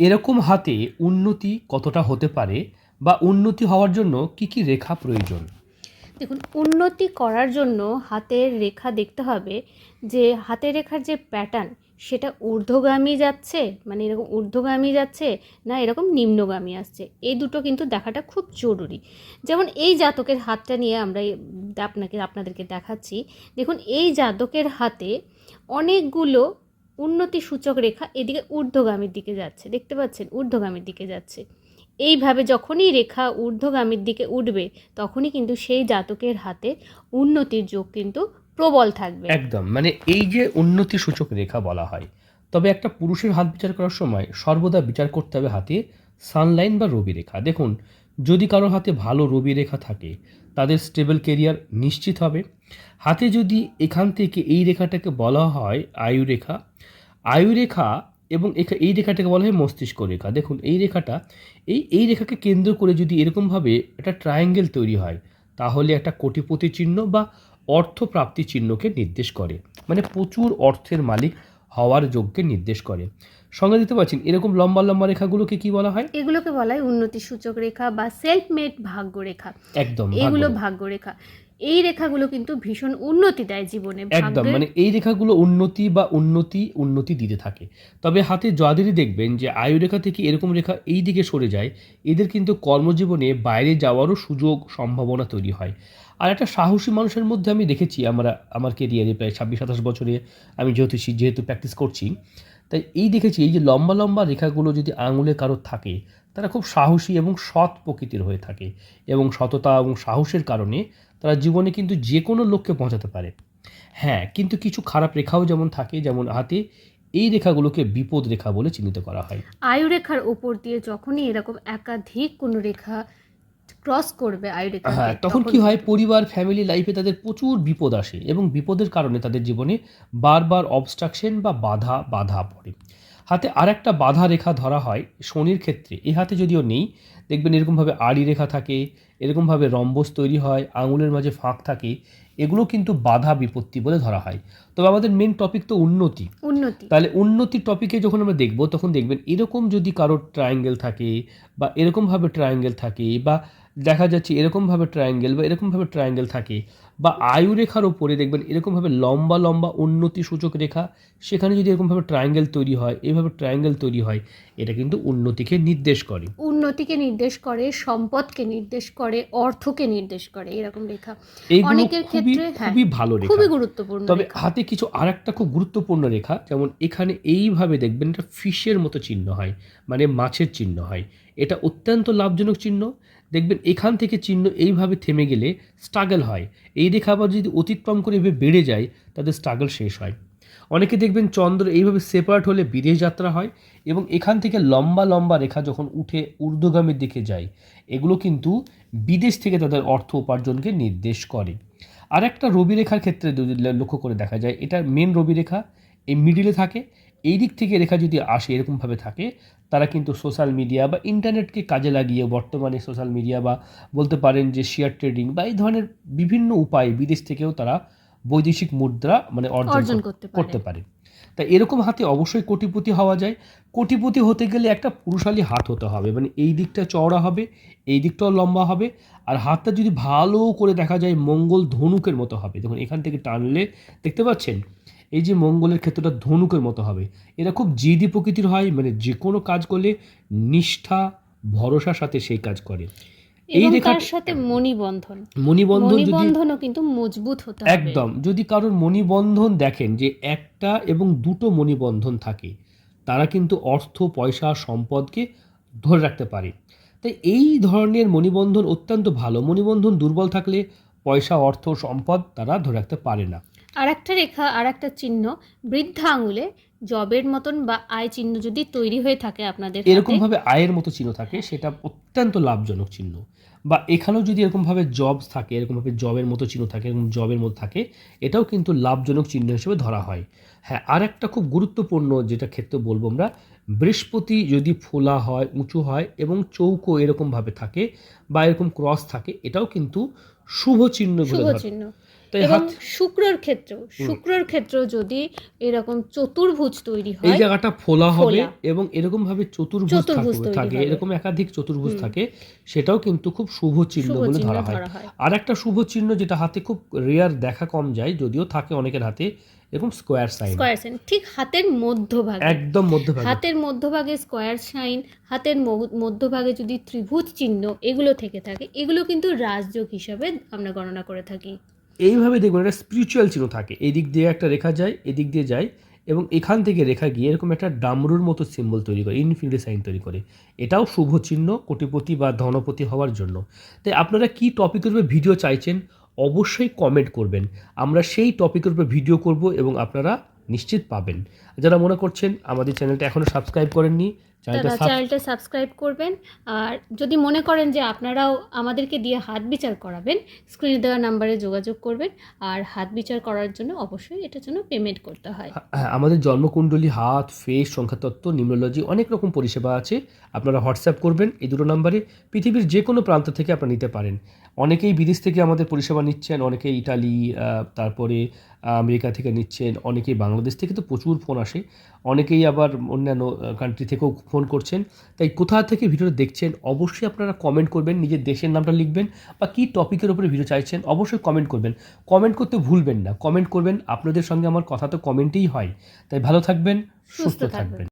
এরকম হাতে উন্নতি কতটা হতে পারে বা উন্নতি হওয়ার জন্য কি কি রেখা প্রয়োজন? দেখুন, উন্নতি করার জন্য হাতের রেখা দেখতে হবে যে হাতের রেখার যে প্যাটার্ন সেটা ঊর্ধ্বগামী যাচ্ছে মানে এরকম ঊর্ধ্বগামী যাচ্ছে না এরকম নিম্নগামী আসছে। এই দুটো কিন্তু দেখাটা খুব জরুরি। যেমন এই জাতকের হাতটা নিয়ে আমরা আপনাকে, আপনাদেরকে দেখাচ্ছি। দেখুন, এই জাতকের হাতে অনেকগুলো উন্নতি সূচক রেখা এদিকে ঊর্ধ্বগামীর দিকে যাচ্ছে। দেখতে পাচ্ছেন, ঊর্ধ্বগামীর দিকে যাচ্ছে। এইভাবে যখনই রেখা ঊর্ধ্বগামীর দিকে উঠবে, তখনই কিন্তু সেই জাতকের হাতে উন্নতির যোগ কিন্তু প্রবল থাকবে। একদম মানে এই যে উন্নতি সূচক রেখা বলা হয়, তবে একটা পুরুষের হাত বিচার করার সময় সর্বদা বিচার করতে হবে হাতে সানলাইন বা রবি রেখা দেখুন যদি কারও হাতে ভালো রবি রেখা থাকে, তাদের স্টেবল কেরিয়ার নিশ্চিত হবে। হাতে যদি এখান থেকে এই রেখাটাকে বলা হয় আয়ু রেখা আয়ু রেখা এবং এই রেখাটাকে বলা হয় মস্তিষ্ক রেখা। দেখুন, এই রেখাটা, এই এই রেখাকে কেন্দ্র করে যদি এরকমভাবে একটা ট্রায়াঙ্গেল তৈরি হয়, তাহলে একটা কোটিপতি চিহ্ন বা অর্থপ্রাপ্তি চিহ্নকে নির্দেশ করে। মানে প্রচুর অর্থের মালিক হওয়ার যোগকে নির্দেশ করে। সঙ্গে দিতে পারছেন এরকম লম্বা লম্বা রেখাগুলোকে কি বলা হয়? এগুলোকে বলা হয় উন্নতি সূচক রেখা বা সেলফ মেড ভাগ্য রেখা। একদম এগুলো। ভাগ্য রেখা। এই রেখাগুলো কিন্তু ভীষণ উন্নতি দেয় জীবনে একদম মানে এই রেখাগুলো উন্নতি বা উন্নতি উন্নতি দিতে থাকে। তবে হাতে যাদেরই দেখবেন যে আয়ু রেখা থেকে এরকম রেখা এই দিকে সরে যায় এদের কিন্তু কর্মজীবনে বাইরে যাওয়ারও সুযোগ সম্ভাবনা তৈরি হয়। আর একটা সাহসী মানুষের মধ্যে আমি দেখেছি আমরা আমার কেরিয়ারে প্রায় ছাব্বিশ সাতাশ বছরে আমি যেহেতু যেহেতু প্র্যাকটিস করছি তাই এই দেখেছি এই যে লম্বা লম্বা রেখাগুলো যদি আঙুলে কারোর থাকে তারা খুব সাহসী এবং সৎ প্রকৃতির হয়ে থাকে এবং সততা এবং সাহসের কারণে তারা জীবনে কিন্তু যে কোনো লক্ষ্যে পৌঁছাতে পারে। হ্যাঁ কিন্তু কিছু খারাপ রেখাও যেমন থাকে যেমন হাতে এই রেখাগুলোকে বিপদ রেখা বলে চিহ্নিত করা হয়। আয়ু রেখার উপর দিয়ে যখনই এরকম একাধিক কোনো রেখা ক্রস করবে আয়ু রেখা হ্যাঁ তখন কি হয়? পরিবার ফ্যামিলি লাইফে তাদের প্রচুর বিপদ আসে এবং বিপদের কারণে তাদের জীবনে বারবার অবস্ট্রাকশন বা বাধা বাধা পড়ে। হাতে আরেকটা বাধা রেখা ধরা হয় শনির ক্ষেত্রে। এই হাতে যদিও নেই দেখবেন এরকমভাবে আড়ি রেখা থাকে এরকমভাবে রম্বস তৈরি হয় আঙুলের মাঝে ফাঁক থাকে এগুলো কিন্তু বাধা বিপত্তি বলে ধরা হয়। তবে আমাদের মেন টপিক তো উন্নতি। উন্নতি। তাহলে উন্নতির টপিকে যখন আমরা দেখব তখন দেখবেন এরকম যদি কারোর ট্রায়াঙ্গেল থাকে বা এরকমভাবে ট্রায়াঙ্গেল থাকে বা দেখা যাচ্ছে এরকমভাবে ট্রায়াঙ্গেল বা এরকমভাবে ট্রায়াঙ্গেল থাকে বা আয়ু রেখার ওপরে দেখবেন এরকমভাবে লম্বা লম্বা উন্নতি সূচক রেখা সেখানে যদি এরকমভাবে ট্রায়াঙ্গেল তৈরি হয় এইভাবে ট্রায়াঙ্গেল তৈরি হয় এটা কিন্তু উন্নতিকে নির্দেশ করে। উন্নতিকে নির্দেশ করে সম্পদকে নির্দেশ করে অর্থকে নির্দেশ করে এরকম রেখা। অনেকের ক্ষেত্রে হ্যাঁ, খুবই ভালো রেখা। খুবই গুরুত্বপূর্ণ তবে হাতে কিছু আরেকটা খুব গুরুত্বপূর্ণ রেখা যেমন এখানে এইভাবে দেখবেন এটা ফিশের মতো চিহ্ন হয় মানে মাছের চিহ্ন হয়। এটা অত্যন্ত লাভজনক চিহ্ন দেখবেন এখান থেকে চিহ্ন এইভাবে থেমে গেলে স্ট্রাগল হয়। এই রেখা আবার যদি অতিক্রম করে এভাবে বেড়ে যায়, তাদের স্ট্রাগল শেষ হয়। অনেকে দেখবেন চন্দ্র এইভাবে সেপারেট হলে বিদেশ যাত্রা হয় এবং এখান থেকে লম্বা লম্বা রেখা যখন উঠে ঊর্ধ্বগামীর দিকে যায়, এগুলো কিন্তু বিদেশ থেকে তাদের অর্থ উপার্জনকে নির্দেশ করে। আর একটা রবি রেখার ক্ষেত্রে যদি লক্ষ্য করে দেখা যায়, এটা মেন রবি রেখা এই মিডিলে থাকে। এই দিক থেকে রেখা যদি আসে এরকমভাবে থাকে তারা কিন্তু সোশ্যাল মিডিয়া বা ইন্টারনেটকে কাজে লাগিয়ে বর্তমানে সোশ্যাল মিডিয়া বা বলতে পারেন যে শেয়ার ট্রেডিং বা এই ধরনের বিভিন্ন উপায়ে বিদেশ থেকেও তারা বৈদেশিক মুদ্রা মানে অর্জন করতে পারে। তাই এরকম হাতে অবশ্যই কোটিপতি হওয়া যায়। কোটিপতি হতে গেলে একটা পুরুষালী হাত হতে হবে। মানে এই দিকটা চওড়া হবে এই দিকটাও লম্বা হবে। আর হাতটা যদি ভালো করে দেখা যায় মঙ্গল ধনুকের মতো হবে। দেখুন এখান থেকে টানলে দেখতে পাচ্ছেন? এই যে মঙ্গলের ক্ষেত্রটা ধনুকের মতো হবে এরা খুব জিদি প্রকৃতির হয় মানে যে কোনো কাজ করলে নিষ্ঠা ভরসার সাথে সেই কাজ করে। এই এবং রেখা তার সাথে মণিবন্ধন। মণিবন্ধন মণিবন্ধনও কিন্তু মজবুত হতে হবে। একদম যদি কারোর মণিবন্ধন দেখেন যে একটা এবং দুটো মণিবন্ধন থাকে তারা কিন্তু অর্থ পয়সা সম্পদকে ধরে রাখতে পারে। তাই এই ধরনের মণিবন্ধন অত্যন্ত ভালো। মণিবন্ধন দুর্বল থাকলে পয়সা অর্থ সম্পদ তারা ধরে রাখতে পারে না। আর একটা রেখা আর একটা চিহ্ন বৃদ্ধা আঙুলে জবের মতন বা আয় চিহ্ন যদি তৈরি হয়ে থাকে আপনাদের এরকমভাবে আয়ের মতো চিহ্ন থাকে সেটা অত্যন্ত লাভজনক চিহ্ন। বা এখানেও যদি এরকমভাবে জবস থাকে এরকমভাবে জবের মতো চিহ্ন থাকে এরকম জবের মতো থাকে এটাও কিন্তু লাভজনক চিহ্ন হিসেবে ধরা হয়। হ্যাঁ আর একটা খুব গুরুত্বপূর্ণ যেটা ক্ষেত্রে বলব আমরা বৃহস্পতি যদি ফোলা হয় উঁচু হয় এবং চৌকো এরকমভাবে থাকে বা এরকম ক্রস থাকে এটাও কিন্তু শুভ চিহ্ন শুভ চিহ্ন। এবং শুক্রর ক্ষেত্রেও শুক্রর ক্ষেত্রেও যদি এরকম চতুর্ভুজ তৈরি এই হয় জায়গাটা ফোলা হবে এবং এরকম ভাবে চতুর্ভুজ থাকে। এরকম একাধিক চতুর্ভুজ থাকে সেটাও কিন্তু খুব শুভ চিহ্ন বলে ধরা হয়। আর একটা শুভ চিহ্ন যেটা হাতে খুব রেয়ার দেখা কম যায় যদিও থাকে অনেকের হাতে এরকম স্কোয়ার সাইন স্কোয়ার সাইন ঠিক হাতের মধ্যভাগে। একদম মধ্যভাগে। হাতের মধ্যভাগে স্কোয়ার সাইন হাতের মধ্যভাগে যদি ত্রিভুজ চিহ্ন এগুলো থেকে থাকে এগুলো কিন্তু রাজযোগ হিসাবে আমরা গণনা করে থাকি। এইভাবে দেখবেন একটা স্পিরিচুয়াল চিহ্ন থাকে। এদিক দিয়ে একটা রেখা যায়, এদিক দিয়ে যায় এবং এখান থেকে রেখা গিয়ে এরকম একটা ডামরুর মতো সিম্বল তৈরি করে ইনফিনিটি সাইন তৈরি করে। এটাও শুভ চিহ্ন কোটিপতি বা ধনপতি হওয়ার জন্য। তাই আপনারা কি টপিকের উপর ভিডিও চাইছেন অবশ্যই কমেন্ট করবেন। আমরা সেই টপিকের উপর ভিডিও করব এবং আপনারা নিশ্চিত পাবেন। যারা মনে করছেন আমাদের চ্যানেলটা এখনও সাবস্ক্রাইব করেননি চ্যানেলটা সাবস্ক্রাইব করবেন। আর যদি মনে করেন যে আপনারাও আমাদেরকে দিয়ে হাত বিচার করাবেন স্ক্রিনে দেওয়া নাম্বারে যোগাযোগ করবেন। আর হাত বিচার করার জন্য অবশ্যই এটার জন্য পেমেন্ট করতে হয়। হ্যাঁ আমাদের জন্মকুণ্ডলী হাত ফেস সংখ্যাতত্ত্ব নিউমোলজি অনেক রকম পরিষেবা আছে। আপনারা হোয়াটসঅ্যাপ করবেন এই দুটো নাম্বারে পৃথিবীর যে কোনো প্রান্ত থেকে আপনারা নিতে পারেন। অনেকেই বিদেশ থেকে আমাদের পরিষেবা নিচ্ছেন অনেকেই ইটালি তারপরে আমেরিকা থেকে নিচ্ছেন অনেকেই বাংলাদেশ থেকে তো প্রচুর ফোন আসে। অনেকেই আবার অন্যান্য কান্ট্রি থেকেও ফোন করছেন। তাই কোথা থেকে ভিডিওটা দেখছেন অবশ্যই আপনারা কমেন্ট করবেন নিজের দেশের নামটা লিখবেন বা কী টপিকের উপরে ভিডিও চাইছেন অবশ্যই কমেন্ট করবেন। কমেন্ট করতে ভুলবেন না। কমেন্ট করবেন আপনাদের সঙ্গে আমার কথা তো কমেন্টেই হয়। তাই ভালো থাকবেন সুস্থ। থাকবেন।